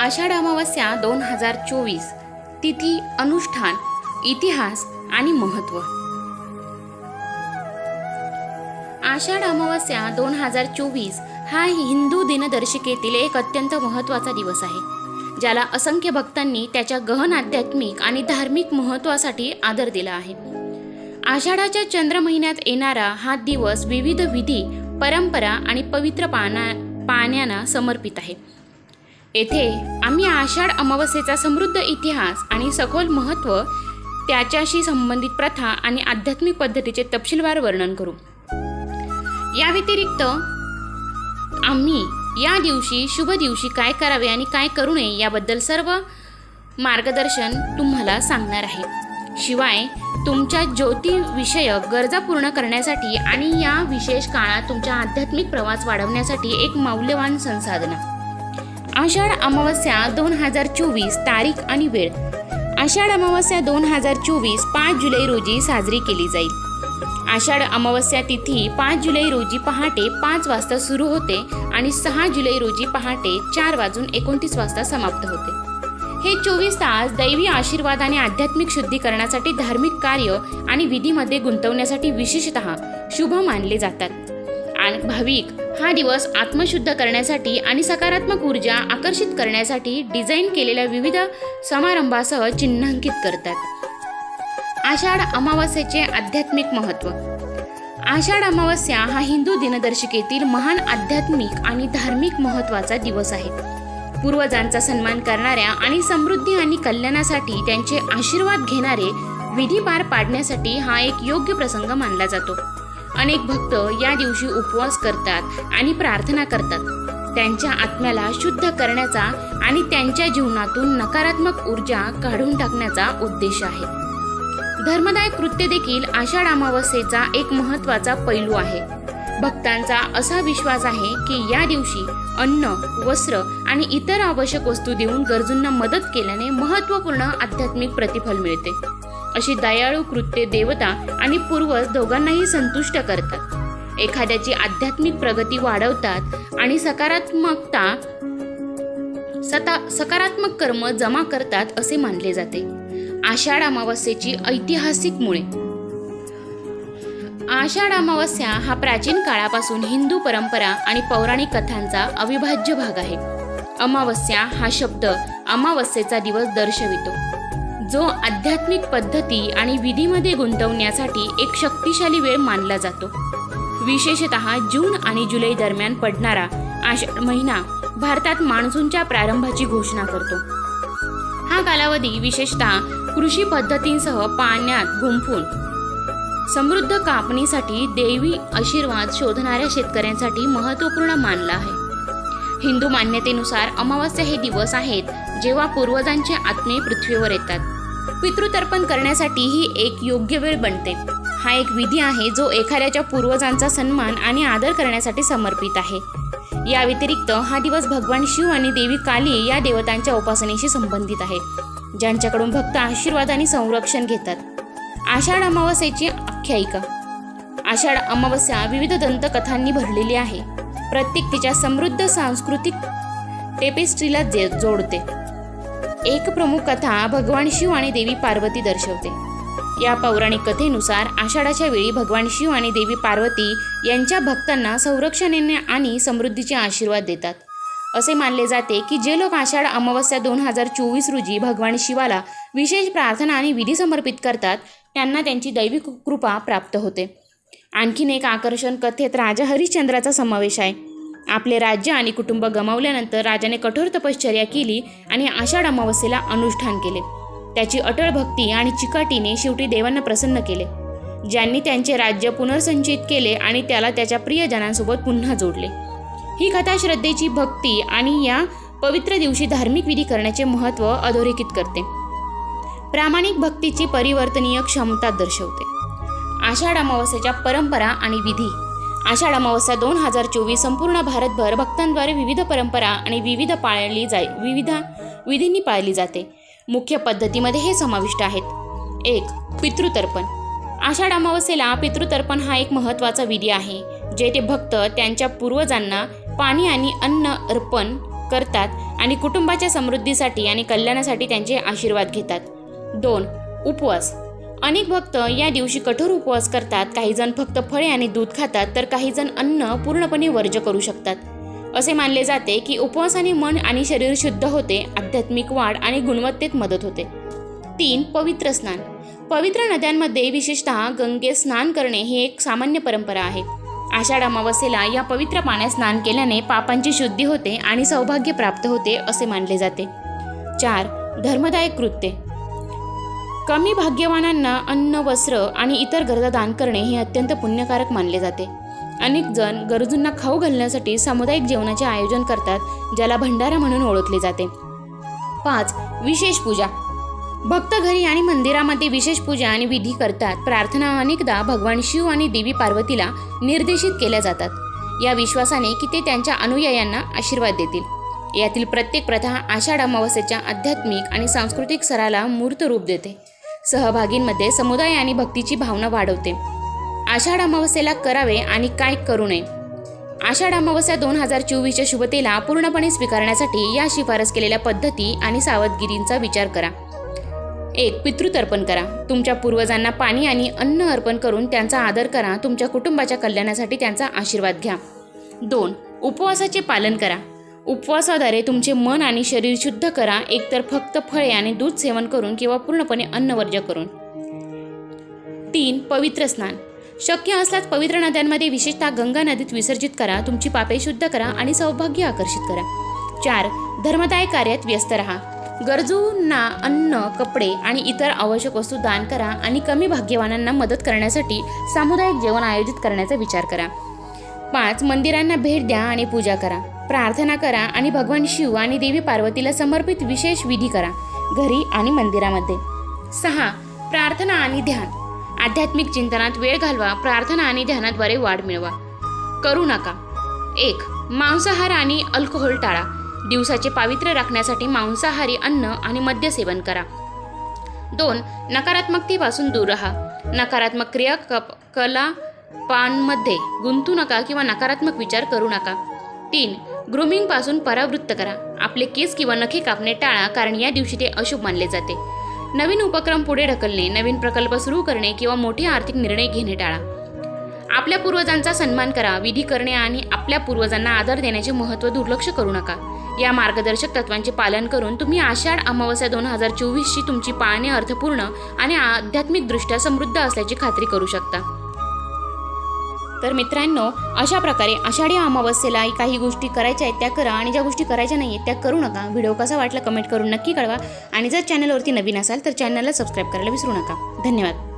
आषाढ अमावस्या दोन हजार चोवीस. तिथी अनुष्ठान इतिहास आणि महत्त्व आषाढ अमावस्या दोन हजार चोवीस हा हिंदू दिनदर्शिकेतील एक अत्यंत महत्त्वाचा दिवस आहे ज्याला असंख्य भक्तांनी त्याच्या गहन आध्यात्मिक आणि धार्मिक महत्त्वासाठी आदर दिला आहे. आषाढाच्या चंद्र महिन्यात येणारा हा दिवस विविध विधी परंपरा आणि पवित्र पाना पाण्याना समर्पित आहे. येथे आम्ही आषाढ अमावस्येचा समृद्ध इतिहास आणि सखोल महत्त्व त्याच्याशी संबंधित प्रथा आणि आध्यात्मिक पद्धतीचे तपशीलवार वर्णन करू. या व्यतिरिक्त आम्ही या दिवशी शुभ दिवशी काय करावे आणि काय करू नये याबद्दल सर्व मार्गदर्शन तुम्हाला सांगणार आहे. शिवाय तुमच्या ज्योतिविषयक गरजा पूर्ण करण्यासाठी आणि या विशेष काळात तुमचा आध्यात्मिक प्रवास वाढवण्यासाठी एक मौल्यवान संसाधना. आषाढ अमावस्या दोन हजार चोवीस तारीख आणि वेळ. आषाढ अमावस्या दोन हजार चोवीस पाच जुलै रोजी साजरी केली जाईल. आषाढ अमावस्या तिथी पाच जुलै रोजी पहाटे पाच वाजता सुरू होते आणि सहा जुलै रोजी पहाटे चार वाजून एकोणतीस वाजता समाप्त होते. हे चोवीस तास दैवी आशीर्वाद आणि आध्यात्मिक शुद्धीकरणासाठी धार्मिक कार्य आणि विधीमध्ये गुंतवण्यासाठी विशेषतः शुभ मानले जातात. आणि भाविक हा दिवस आत्मशुद्ध करण्यासाठी आणि सकारात्मक ऊर्जा आकर्षित करण्यासाठी डिझाईन केलेल्या विविध समारंभासह चिन्हांकित करतात. आषाढ अमावस्येचे आध्यात्मिक महत्त्व. आषाढ अमावस्या हा हिंदू दिनदर्शिकेतील महान आध्यात्मिक आणि धार्मिक महत्त्वाचा दिवस आहे. पूर्वजांचा सन्मान करणाऱ्या आणि समृद्धी आणि कल्याणासाठी त्यांचे आशीर्वाद घेणारे विधी पार पाडण्यासाठी हा एक योग्य प्रसंग मानला जातो. अनेक भक्त या दिवशी उपवास करतात आणि प्रार्थना करतात. त्यांच्या आत्म्याला शुद्ध करण्याचा आणि त्यांच्या जीवनातून नकारात्मक ऊर्जा काढून टाकण्याचा उद्देश आहे. धर्मदाय कृत्य देखील आषाढ अमावस्येचा एक महत्त्वाचा पैलू आहे. भक्तांचा असा विश्वास आहे की या दिवशी अन्न वस्त्र आणि इतर आवश्यक वस्तू देऊन गरजूंना मदत केल्याने महत्त्वपूर्ण आध्यात्मिक प्रतिफल मिळते. अशी दयाळू कृत्ये देवता आणि पूर्वज दोघांनाही संतुष्ट करतात. एखाद्याची आध्यात्मिक प्रगती वाढवतात आणि सकारात्मकता सता सकारात्मक कर्म जमा करतात असे मानले जाते. आषाढ अमावस्येची ऐतिहासिक मुळे. आषाढ अमावस्या हा प्राचीन काळापासून हिंदू परंपरा आणि पौराणिक कथांचा अविभाज्य भाग आहे. अमावस्या हा शब्द अमावस्येचा दिवस दर्शवितो. जो आध्यात्मिक पद्धती आणि विधीमध्ये गुंतवण्यासाठी एक शक्तिशाली वेळ मानला जातो. विशेषत जून आणि जुलै दरम्यान पडणारा आषाढ महिना भारतात मान्सूनच्या प्रारंभाची घोषणा करतो. हा कालावधी विशेषतः कृषी पद्धतींसह पाण्यात गुंफून समृद्ध कापणीसाठी देवी आशीर्वाद शोधणाऱ्या शेतकऱ्यांसाठी महत्त्वपूर्ण मानला आहे. हिंदू मान्यतेनुसार अमावस्या हे दिवस आहेत जेव्हा पूर्वजांचे आत्मे पृथ्वीवर येतात. पितृतर्पण करण्यासाठी ही एक योग्य वेळ बनते. हा एक विधी आहे जो एखाद्याच्या पूर्वजांचा सन्मान आणि आदर करण्यासाठी समर्पित आहे. या व्यतिरिक्त हा दिवस भगवान शिव आणि देवी काली या देवतांच्या उपासनेशी संबंधित आहे ज्यांच्याकडून भक्त आशीर्वाद आणि संरक्षण घेतात. आषाढ अमावस्येची आख्यायिका. आषाढ अमावस्या विविध दंतकथांनी भरलेली आहे. प्रत्येक तिच्या समृद्ध सांस्कृतिक टेपेस्ट्रीला जे जोडते. एक प्रमुख कथा भगवान शिव आणि देवी पार्वती दर्शवते. या पौराणिक कथेनुसार आषाढाच्या वेळी भगवान शिव आणि देवी पार्वती यांच्या भक्तांना संरक्षणेने आणि समृद्धीचे आशीर्वाद देतात. असे मानले जाते की जे लोक आषाढ अमावस्या दोन हजार चोवीस रोजी भगवान शिवाला विशेष प्रार्थना आणि विधी समर्पित करतात त्यांना त्यांची दैविक कृपा प्राप्त होते. आणखीन एक आकर्षण कथेत राजा हरिश्चंद्राचा समावेश आहे. आपले राज्य आणि कुटुंब गमावल्यानंतर राजाने कठोर तपश्चर्या केली आणि आषाढ अमावस्येला अनुष्ठान केले. त्याची अटळ भक्ती आणि चिकाटीने शेवटी देवांना प्रसन्न केले. ज्यांनी त्यांचे राज्य पुनर्संचित केले आणि त्याला त्याच्या प्रियजनांसोबत पुन्हा जोडले. ही कथा श्रद्धेची भक्ती आणि या पवित्र दिवशी धार्मिक विधी करण्याचे महत्त्व अधोरेखित करते. प्रामाणिक भक्तीची परिवर्तनीय क्षमता दर्शवते. आषाढ अमावस्येच्या परंपरा आणि विधी. आषाढ अमावस्या दोन हजार चोवीस संपूर्ण भारतभर भक्तांद्वारे विविध परंपरा आणि विविध पाळली जाय विविध विधींनी पाळली जाते. मुख्य पद्धतीमध्ये हे समाविष्ट आहेत. एक पितृतर्पण. आषाढ अमावस्येला पितृतर्पण हा एक महत्त्वाचा विधी आहे जेथे भक्त त्यांच्या पूर्वजांना पाणी आणि अन्न अर्पण करतात आणि कुटुंबाच्या समृद्धीसाठी आणि कल्याणासाठी त्यांचे आशीर्वाद घेतात. दोन उपवास. अनेक भक्त या दिवशी कठोर उपवास करतात. काही जण फक्त फळे आणि दूध खातात तर काही जण अन्न पूर्णपणे वर्ज करू शकतात. असे मानले जाते की उपवासाने मन आणि शरीर शुद्ध होते आध्यात्मिक वाढ आणि गुणवत्तेत मदत होते. तीन पवित्र स्नान. पवित्र नद्यांमध्ये विशेषतः गंगेत स्नान करणे ही एक सामान्य परंपरा आहे. आषाढ अमावस्येला या पवित्र पाण्यात स्नान केल्याने पापांची शुद्धी होते आणि सौभाग्य प्राप्त होते असे मानले जाते. चार धर्मदायक कृत्ये. कमी भाग्यवानांना अन्न वस्त्र आणि इतर गरजा दान करणे हे अत्यंत पुण्यकारक मानले जाते. अनेक जण गरजूंना खाऊ घालण्यासाठी सामुदायिक जेवणाचे आयोजन करतात ज्याला भंडारा म्हणून ओळखले जाते. पाच विशेष पूजा. भक्त घरी आणि मंदिरामध्ये विशेष पूजा आणि विधी करतात. प्रार्थना अनेकदा भगवान शिव आणि देवी पार्वतीला निर्देशित केल्या जातात. या विश्वासाने की ते त्यांच्या अनुयायांना आशीर्वाद देतील. यातील प्रत्येक प्रथा आषाढ अमावस्येच्या आध्यात्मिक आणि सांस्कृतिक सराला मूर्त रूप देते. सहभागींमध्ये समुदाय आणि भक्तीची भावना वाढवते. आषाढ अमावस्येला करावे आणि काय करू नये. आषाढ अमावस्या दोन हजार चोवीसच्या शुभतेला पूर्णपणे स्वीकारण्यासाठी या शिफारस केलेल्या पद्धती आणि सावधगिरींचा विचार करा. एक पितृतर्पण करा. तुमच्या पूर्वजांना पाणी आणि अन्न अर्पण करून त्यांचा आदर करा. तुमच्या कुटुंबाच्या कल्याणासाठी त्यांचा आशीर्वाद घ्या. दोन उपवासाचे पालन करा. उपवासाद्वारे तुमचे मन आणि शरीर शुद्ध करा. एकतर फक्त फळे आणि दूध सेवन करून किंवा पूर्णपणे अन्नवर्ज करून. तीन पवित्र स्नान. शक्य असल्यास पवित्र नद्यांमध्ये विशेषतः गंगा नदीत विसर्जित करा. तुमची पापे शुद्ध करा आणि सौभाग्य आकर्षित करा. चार धर्मदाय कार्यात व्यस्त राहा. गरजूंना अन्न कपडे आणि इतर आवश्यक वस्तू दान करा आणि कमी भाग्यवानांना मदत करण्यासाठी सामुदायिक जेवण आयोजित करण्याचा विचार करा. पाच मंदिरांना भेट द्या आणि पूजा करा. प्रार्थना करा आणि भगवान शिव आणि देवी पार्वतीला समर्पित विशेष विधी करा घरी आणि मंदिरामध्ये. सहा प्रार्थना आणि ध्यान. आध्यात्मिक चिंतनात वेळ घालवा प्रार्थना आणि ध्यानाद्वारे वाढ मिळवा. करू नका. एक मांसाहार आणि अल्कोहोल टाळा. दिवसाचे पावित्र्य राखण्यासाठी मांसाहारी अन्न आणि मद्य सेवन करा. दोन नकारात्मकतेपासून दूर राहा. नकारात्मक क्रिया कप कला पानमध्ये गुंतू नका किंवा नकारात्मक विचार करू नका. तीन ग्रूमिंगपासून परावृत्त करा. आपले केस किंवा नखे कापणे टाळा कारण या दिवशी ते अशुभ मानले जाते. नवीन उपक्रम पुढे ढकलणे नवीन प्रकल्प सुरू करणे किंवा मोठे आर्थिक निर्णय घेणे टाळा. आपल्या पूर्वजांचा सन्मान करा विधी करणे आणि आपल्या पूर्वजांना आदर देण्याचे महत्त्व दुर्लक्ष करू नका. या मार्गदर्शक तत्वांचे पालन करून तुम्ही आषाढ अमावस्या दोन हजार चोवीसची तुमची पाळणे अर्थपूर्ण आणि आध्यात्मिकदृष्ट्या समृद्ध असल्याची खात्री करू शकता. तर मित्रांनो अशा प्रकारे आषाढी अमावस्येला काही गोष्टी करायच्या आहेत त्या करा. आणि ज्या गोष्टी करायच्या नाही आहेत त्या करू नका. व्हिडिओ कसा वाटला कमेंट करून नक्की कळवा. आणि जर चॅनलवरती नवीन असाल तर चॅनलला सबस्क्राईब करायला विसरू नका. धन्यवाद.